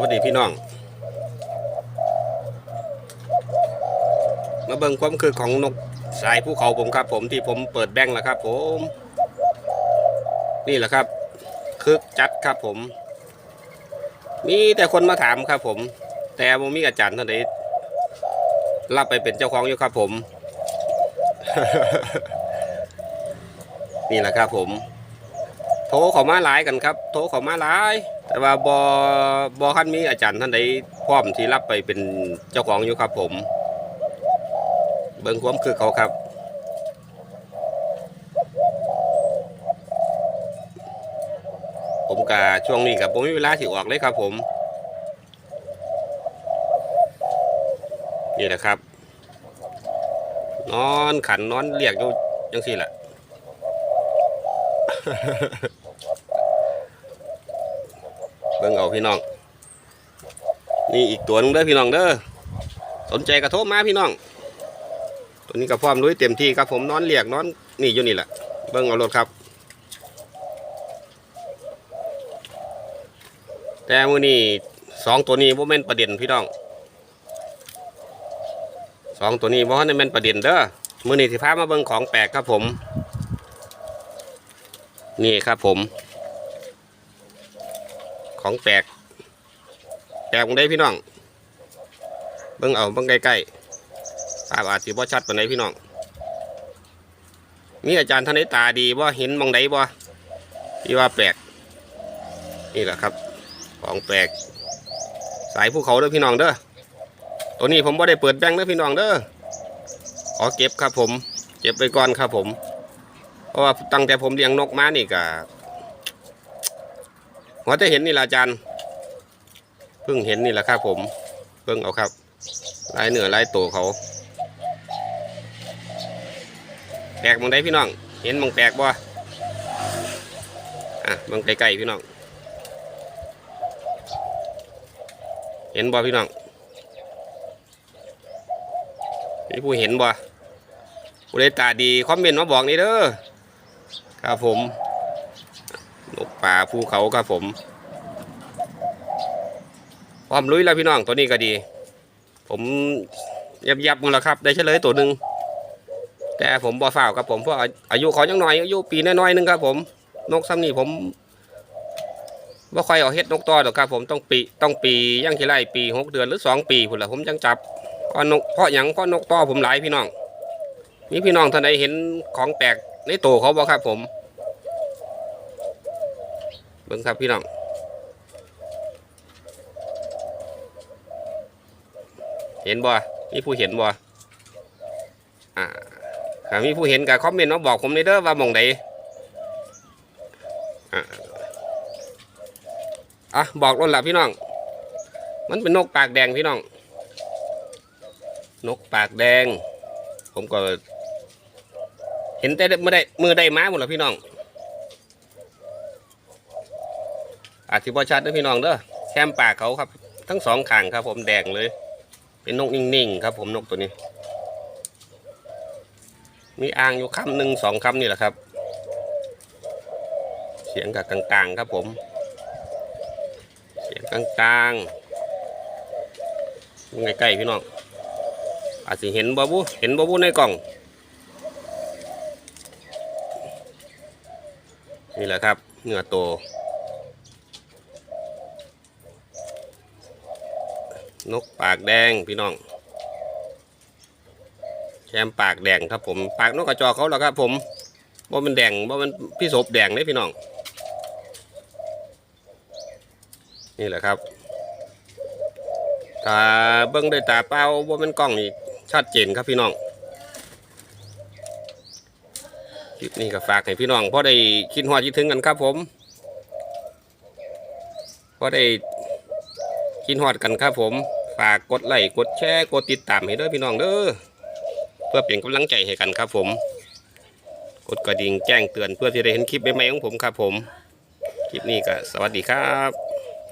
วัสดีพี่น้อง มาเบิ่งความคือของนกสายภูเขาผมครับ ผมที่ผมเปิดแบงค์แล้วครับ ผม นี่แหละครับคึกจัดครับผม มีแต่คนมาถามครับ ผม แต่ผมมีอาจารย์ท่านใดรับไปเป็นเจ้าของอยู่ครับ ผม นี่แหละครับ ผม โทรเขามาหลายกันครับ โทรเขามาหลาย แต่ว่าบอบอคันมีอาจารย์ท่านใดพร้อมที่รับไปเป็นเจ้าของอยู่ครับผม เบิ่งความคือเขาครับผมกะช่วงนี้กับผมมีเวลาสิออกเลยครับผม นี่แหละครับ นอนขันนอนเรียกอยู่ยังสี่แหละ บิ่งเอาพี่น้อง นี่อีกตัวหนึงเด้อพี่น้องเด้อสนใจกระโทบมาพี่น้อง ตัวนี้ก็พร้อมลุยเต็มที่ครับผมนอนเรียกนอนนี่อยู่นี่แหละเบิ่งเอารถครับ แต่มือนี้สองตัวนี้บ่แม่นประเด็นพี่น้องสองตัวนี้บ่ได้แม่นประเด็นเด้อมือนี้สิพามาเบิ่งของแปลกครับผม นี่ครับผม ของแปลกแปลกมึงได้พี่น้องเบิ่งเอาเบิ่งใกล้ๆภาพอาจสิบ่ชัดปานใดพี่น้องมีอาจารย์ท่านใดตาดีบ่เห็นมองใดบ่ที่ว่าแปลกนี่แหละครับ ของแปลกสายภูเขาเด้อพี่น้องเด้อตัวนี้ผมบ่ได้เปิดแบงค์เด้อพี่น้องเด้อขอเก็บครับผม เก็บไปก่อนครับผม เพราะว่าตั้งแต่ผมเลี้ยงนกมานี่ก็ หัวจะเห็นนี่ละอาจารย์เพิ่งเห็นนี่แหละครับผมเพิ่งเอาครับลายเหนือลายโตวเขาแปลกมองได้พี่น้อง เห็นมองแปลกบ่อะมองไกลๆพี่น้อง เห็นบ่พี่น้องมีผู้เห็นบ่ผู้ใดตาดีคอมเมนต์มาบอกนี่เด้อครับผม นกป่าภูเขาครับผมพร้อมลุยแล้วพี่น้องตัวนี้ก็ดี ผมยับยับมึงแล้วครับ ได้เฉลยตัวหนึ่งแต่ผมบ่ฝ้าวครับผมเพราะอายุเขายังน้อยอายุปีน้อยๆหนึงครับ ผมนกซ้ำนี่ผมว่าค่อยเอาเฮ็ดนกต่อดอกครับ ผมต้องปีต้องปีย่างที่ไรปีหกเดือนหรือสองปีพุ่นละผมจังจับเพราะนกเพราะหยังเพราะนกต่อผมหลายพี่น้องนี่พี่น้องท่านใดเห็นของแปลกในโตวเขาบ่ครับผม เบิ่งครับพี่น้องเห็นบ่มีผู้เห็นบ่อ่าถ้ามีผู้เห็นก็คอมเมนต์มาบอกผมในอยเด้อว่ามองใดอ่าอะบอกรถละพี่น้อง มันเป็นนกปากแดงพี่น้อง นกปากแดง ผมก็ เห็นแต่เมื่อได้มือได้ม้าหมดแล้วพี่น้อง อาจจะพอชัดเด้อพี่น้องเด้อแคมปากเขาครับ ทั้งสองขางครับ ผมแดงเลย เป็นนกนิ่งๆครับ ผมนกตัวนี้ มีอ่างอยู่คำหนึ่งสองคำนี่แหละครับ เสียงกับกลางๆครับผม เสียงกลางๆใกล้ๆพี่น้องอาจจะเห็นบาบูเห็นบาบูในกล่อง นี่แหละครับเนื้อโต นกปากแดงพี่น้องแคมปากแดงครับผม ปากนกกระจอกเขาแล้วครับผมว่ามันแดงว่ามันพี่ศพแดงเลยพี่น้อง นี่แหละครับ ถ้าเบิ้งด้วยตาเปล่าว่ามันกล้องนี่ชัดเจนครับพี่น้องคลิปนี้ก็ฝากให้พี่น้องเพราะได้คิดหัวคิดถึงกันครับผมเพราะได้ กินฮอดกันครับผม ฝากกดไลค์กดแชร์กดติดตามให้ด้วยพี่น้องเด้อเพื่อเป็นกำลังใจให้กันครับผม กดกระดิ่งแจ้งเตือนเพื่อที่ได้เห็นคลิปใหม่ๆของผมครับผม คลิปนี้ก็สวัสดีครับ